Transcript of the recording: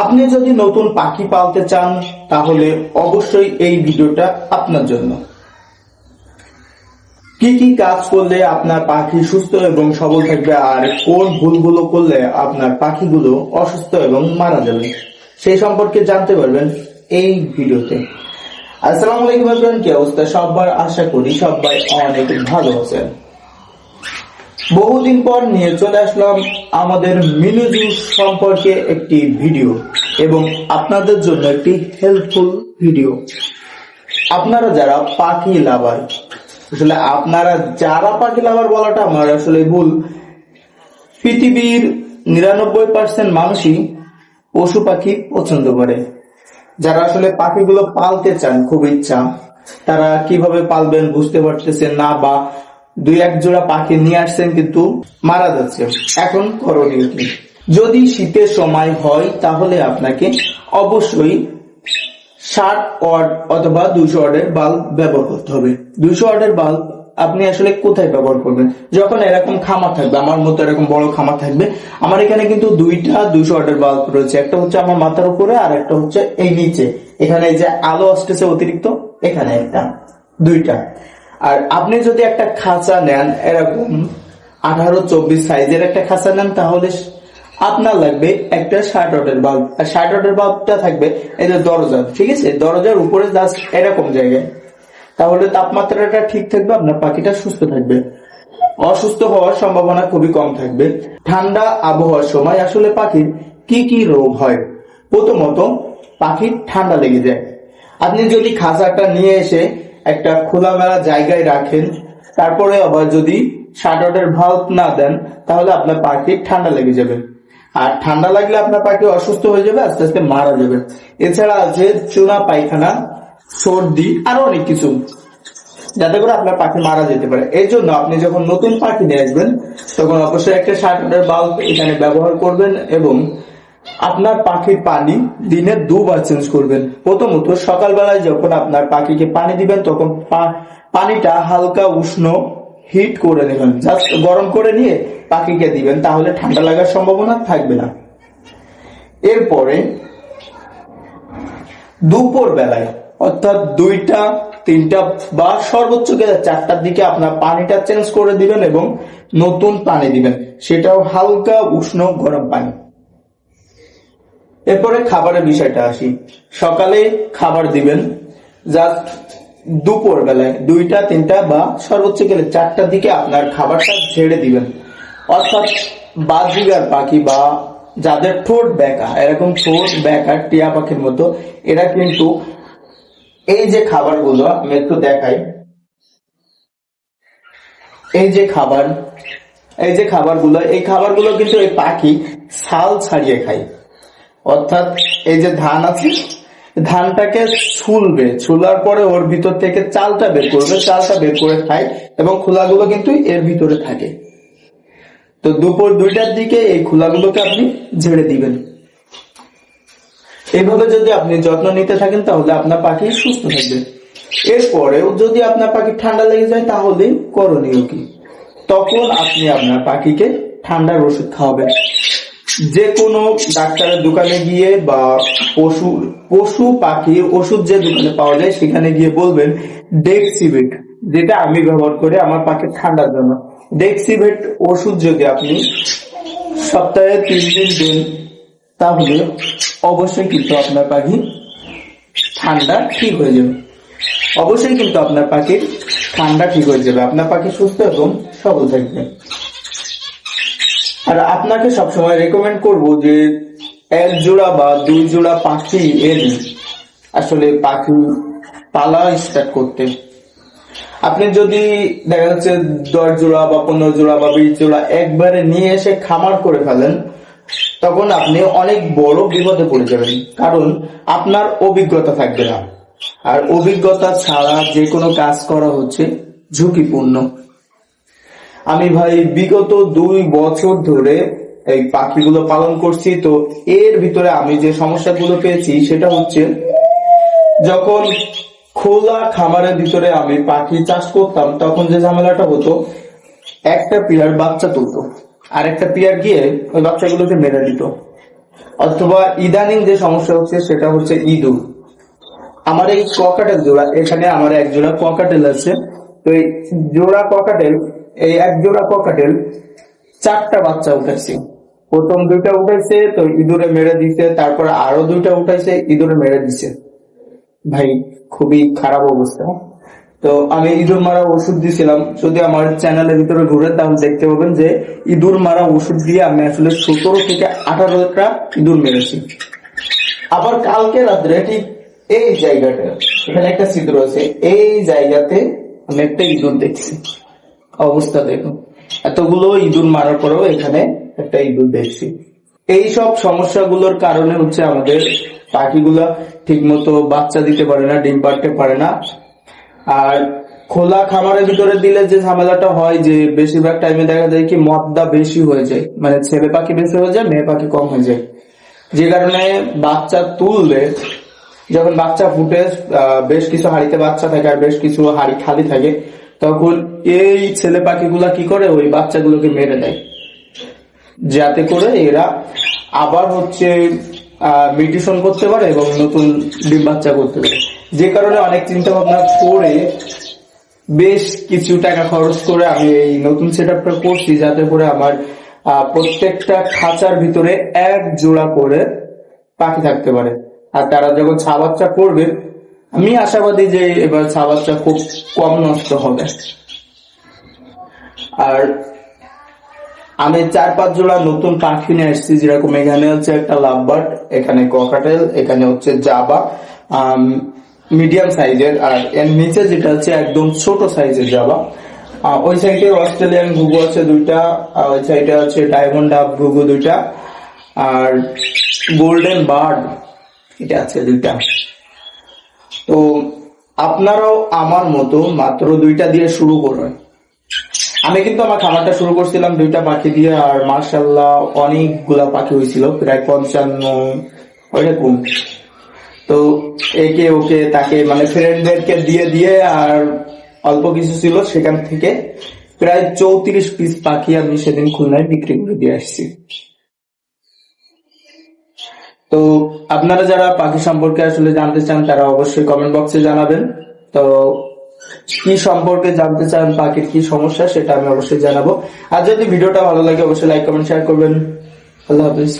আপনি যদি নতুন পাখি পালতে চান, তাহলে অবশ্যই এই ভিডিওটা আপনার জন্য। কি কি কাজ করলে আপনার পাখি সুস্থ এবং সবল থাকবে, আর কোন ভুলগুলো করলে আপনার পাখিগুলো অসুস্থ এবং মারা যাবে সেই সম্পর্কে জানতে পারবেন এই ভিডিওতে। আসসালামু আলাইকুম কি অবস্থা? সবার আশা করি সবাই অনেক ভালো আছেন। বহুদিন পর নিয়ে চলে আসলাম আমাদের মিনুজু সম্পর্কে একটি ভিডিও এবং আপনাদের জন্য একটি হেল্পফুল ভিডিও। আপনারা যারা পাখি লাভার, আসলে আপনারা যারা পাখি লাভার বলাটা আমার আসলে ভুল। পৃথিবীর নিরানব্বই পার্সেন্ট মানুষই পশু পাখি পছন্দ করে। যারা আসলে পাখিগুলো পালতে চান, খুব ইচ্ছা, তারা কীভাবে পালবেন বুঝতে পারতেছেন না বা দুই এক জোড়া পাখি নিয়ে আসছেন কিন্তু মারা যাচ্ছে। এখন করণীয় কি? যদি শীতের সময় হয়, তাহলে আপনাকে অবশ্যই ষাট ওয়াট অথবা দুইশো ওয়াটের বাল্ব ব্যবহার করতে হবে। দুইশো ওয়াটের বাল্ব আপনি আসলে কোথায় ব্যবহার করবেন? যখন এরকম খামার থাকবে, আমার মতো এরকম বড় খামার থাকবে, আমার এখানে কিন্তু দুইটা দুশো ওয়াটের বাল্ব রয়েছে। একটা হচ্ছে আমার মাথার উপরে আর একটা হচ্ছে এই নিচে। এখানে যে আলো আসতেছে অতিরিক্ত, এখানে একটা, দুইটা। আর আপনি যদি একটা খাঁচা নেন, এরকম আঠারো, চব্বিশ সাইজের একটা খাঁচা নেন, তাহলে আপনার লাগবে একটা ষাট ওয়াটের বাল্ব আর ষাট ওয়াটের বাল্বটা থাকবে যে দরজা, ঠিক আছে? দরজার উপরে জাস্ট এরকম জায়গায়। তাহলে তাপমাত্রাটা ঠিক থাকবে, আপনার পাখিটা সুস্থ থাকবে। অসুস্থ হওয়ার সম্ভাবনা খুবই কম থাকবে। ঠান্ডা আবহাওয়ার সময় আসলে পাখির কি কি রোগ হয়? প্রথমত, পাখির ঠান্ডা লেগে যায়। আপনি যদি খাঁচাটা নিয়ে এসে একটা খোলামেলা জায়গায় রাখেন। তারপরে আবার যদি শাটারের ভাল্ব না দেন, তাহলে আপনার পাখির ঠান্ডা লেগে যাবে। আর ঠান্ডা লাগলে আপনার পাখি অসুস্থ হয়ে যাবে, আস্তে আস্তে মারা যাবে। এছাড়া আছে চুনা পায়খানা, সর্দি, আরও অনেক কিছু। যাতে করে আপনার পাখি মারা যেতে পারে। এই জন্য আপনি যখন নতুন পাখি নিয়ে আসবেন, তখন অবশ্যই একটা শাটারের বাল্ব এখানে ব্যবহার করবেন এবং আপনার পাখির পানি দিনে দুবার চেঞ্জ করবেন। প্রথমত, সকালবেলায় যখন আপনার পাখিকে পানি দিবেন, তখন পানিটা হালকা উষ্ণ হিট করে নেবেন। জাস্ট গরম করে নিয়ে পাখিকে দিবেন, তাহলে ঠান্ডা লাগার সম্ভাবনা থাকবে না। এরপরে দুপুর বেলায় অর্থাৎ দুইটা, তিনটা বা সর্বোচ্চ গেলে চারটার দিকে আপনার পানিটা চেঞ্জ করে দিবেন এবং নতুন পানি দিবেন। সেটাও হালকা উষ্ণ গরম পানি। এরপরে খাবারের বিষয়টা আসি। সকালে খাবার দিবেন। জাস্ট দুপুর বেলায় দুইটা, তিনটা বা সর্বোচ্চ গেলে চারটার দিকে আপনার খাবারটা ছেড়ে দিবেন। অর্থাৎ বাজিগার পাখি বা যাদের ঠোঁট বেঁকা এরকম ঠোঁট ব্যাকা, টিয়া পাখির মতো, এরা কিন্তু এই যে খাবারগুলো আমি একটু দেখাই। এই যে খাবার, এই যে খাবারগুলো, এই খাবারগুলো কিন্তু এই পাখি ছাল ছাড়িয়ে খায়। অর্থাৎ এই যে ধান আছে, ধানটাকে ছুলবে। ছুলার পরে ওর ভিতর থেকে চালটা বের করবে। চালটা বের করে খায় এবং খোলাগুলো কিন্তু এর ভিতরে থাকে। তো দুপুর দুইটার দিকে এই খোলাগুলোকে আপনি ঝেড়ে দিবেন। এইভাবে যদি আপনি যত্ন নিতে থাকেন, তাহলে আপনার পাখি সুস্থ থাকবে। এরপরেও যদি আপনার পাখি ঠান্ডা লেগে যায়, তাহলে করণীয় কি? তখন আপনি আপনার পাখিকে ঠান্ডার ওষুধ খাওয়াবেন। যে কোনো ডাক্তারের দোকানে গিয়ে বা পশু পশু পাখির ওষুধ যে দোকানে পাওয়া যায়, সেখানে গিয়ে বলবেন ডেক্সিভেট যেটা আমি ব্যবহার করি, আমার পাখি ঠান্ডার জন্য। ডেক্সিভেট ওষুধ যদি আপনি সপ্তাহে তিন দিন দিন, তাহলে অবশ্যই কিন্তু আপনার পাখি ঠান্ডা ঠিক হয়ে যাবে। অবশ্যই কিন্তু আপনার পাখির ঠান্ডা ঠিক হয়ে যাবে। আপনার পাখি সুস্থ এবং সবল থাকবে। আর আপনাকে সবসময় রেকমেন্ড করব যে এক জোড়া বা দুই জোড়া পাখি এনে আসলে পাখি পালা স্টার্ট করতে। আপনি যদি দেখা যাচ্ছে দশ জোড়া বা পনেরো জোড়া বা বিশ জোড়া একবারে নিয়ে এসে খামার করে ফেলেন, তখন আপনি অনেক বড় বিপদে পড়ে যাবেন, কারণ আপনার অভিজ্ঞতা থাকবে না। আর অভিজ্ঞতা ছাড়া যে কোনো কাজ করা হচ্ছে ঝুঁকিপূর্ণ। আমি ভাই বিগত দুই বছর ধরে এই পাখিগুলো পালন করছি, তো এর ভিতরে আমি যে সমস্যাগুলো পেয়েছি সেটা হচ্ছে, যখন খোলা খামারের ভিতরে আমি পাখি চাষ করতাম, তখন যে ঝামেলাটা হতো, একটা পিয়ার বাচ্চা তুলতো আর একটা পিয়ার গিয়ে ওই বাচ্চাগুলোকে মেরে দিত। অথবা ইদানিং যে সমস্যা হচ্ছে সেটা হচ্ছে ইঁদুর। আমার এই ককাটেল জোড়া, এখানে আমার এক জোড়া ককাটেল আছে, তো এই জোড়া ককাটেল এই এক জোড়া ককাটেল চারটা বাচ্চা উঠেছে। প্রথম দুইটা উঠাইছে তো ইঁদুরে মেরে দিছে, তারপর আরও দুইটা উঠাইছে ইঁদুরে মেরে দিছে। ভাই, খুবই খারাপ অবস্থা। তো আমি ইঁদুর মারা ওষুধ দিয়েছিলাম যদি আমার চ্যানেলের ভিতরে ঘুরে তাহলে দেখতে পাবেন যে ইঁদুর মারা ওষুধ দিয়ে আমি আসলে সতেরো থেকে আঠারোটা ইঁদুর মেরেছি। আবার কালকে রাত্রে ঠিক এই জায়গাটা, এখানে একটা ছিদ্র আছে, এই জায়গাতে আমি একটা ইঁদুর দেখছি। অবস্থা দেখুন। এতগুলো ইঁদুর মারার পরেও এখানে একটা ইঁদুর দেখছি। এই সব সমস্যাগুলোর কারণে হচ্ছে আমাদের পাখিগুলা ঠিক মতো বাচ্চা দিতে পারে না, ডিম পাড়তে পারে না। আর খোলা খামারের ভিতরে দিলে যে ঝামেলাটা হয় যে বেশিরভাগ টাইমে দেখা যায় কি মদ্দা বেশি হয়ে যায়। মানে ছেলে পাখি বেশি হয়ে যায়, মেয়ে পাখি কম হয়ে যায়। যে কারণে বাচ্চা তুললে যখন বাচ্চা ফুটে বেশ কিছু হাড়িতে বাচ্চা থাকে আর বেশ কিছু হাড়ি খালি থাকে তখন এই ছেলে পাখিগুলা কি করে? ওই বাচ্চাগুলোকে মেরে দেয়। যাতে করে এরা আবার হচ্ছে মিউটেশন করতে পারে এবং নতুন ডিম বাচ্চা করতে পারে। যে কারণে অনেক চিন্তা ভাবনা করে বেশ কিছু টাকা খরচ করে আমি এই নতুন সেট আপটা করছি, যাতে করে আমার প্রত্যেকটা খাঁচার ভিতরে এক জোড়া করে পাখি থাকতে পারে। আর তারা যখন ছা বাচ্চা করবে আমি আশাবাদী যে এবার বাচ্চা খুব কম নষ্ট হবে। আর আমি চার পাঁচ জোড়া নতুন পাখি নিয়ে এসেছি, যেরকম এখানে হচ্ছে একটা লাভবার্ড, এখানে ককাটেল এখানে হচ্ছে জাবা মিডিয়াম সাইজের আর এর নিচে যেটা হচ্ছে একদম ছোট সাইজের জাবা ওই সাইডে অস্ট্রেলিয়ান ঘুঘু আছে দুইটা আর ওই সাইডে আছে ডায়মন্ড ডাব ঘুঘু দুইটা, আর গোল্ডেন বার্ড এটা আছে দুইটা। তো আপনারাও আমার মতো মাত্র দুইটা দিয়ে শুরু করবেন আমি কিন্তু আমার খামারটা শুরু করছিলাম দুইটা পাখি দিয়ে, আর মার্শাল্লাহ অনেকগুলা পাখি হয়েছিল, প্রায় পঞ্চান্ন, ওইরকম। তো একে ওকে তাকে মানে ফ্রেন্ডদেরকে দিয়ে দিয়ে, আর অল্প কিছু ছিল সেখান থেকে প্রায় চৌত্রিশ পিস পাখি আমি সেদিন খুলনায় বিক্রি করে দিয়ে আসছি। তো আপনারা যারা পাখি সম্পর্কে আসলে জানতে চান, তারা অবশ্যই কমেন্ট বক্সে জানাবেন। তো কি সম্পর্কে জানতে চান, পাখির কি সমস্যা, সেটা আমি অবশ্যই জানাব। আর যদি ভিডিওটা ভালো লাগে, অবশ্যই লাইক কমেন্ট শেয়ার করবেন। আল্লাহ হাফিজ।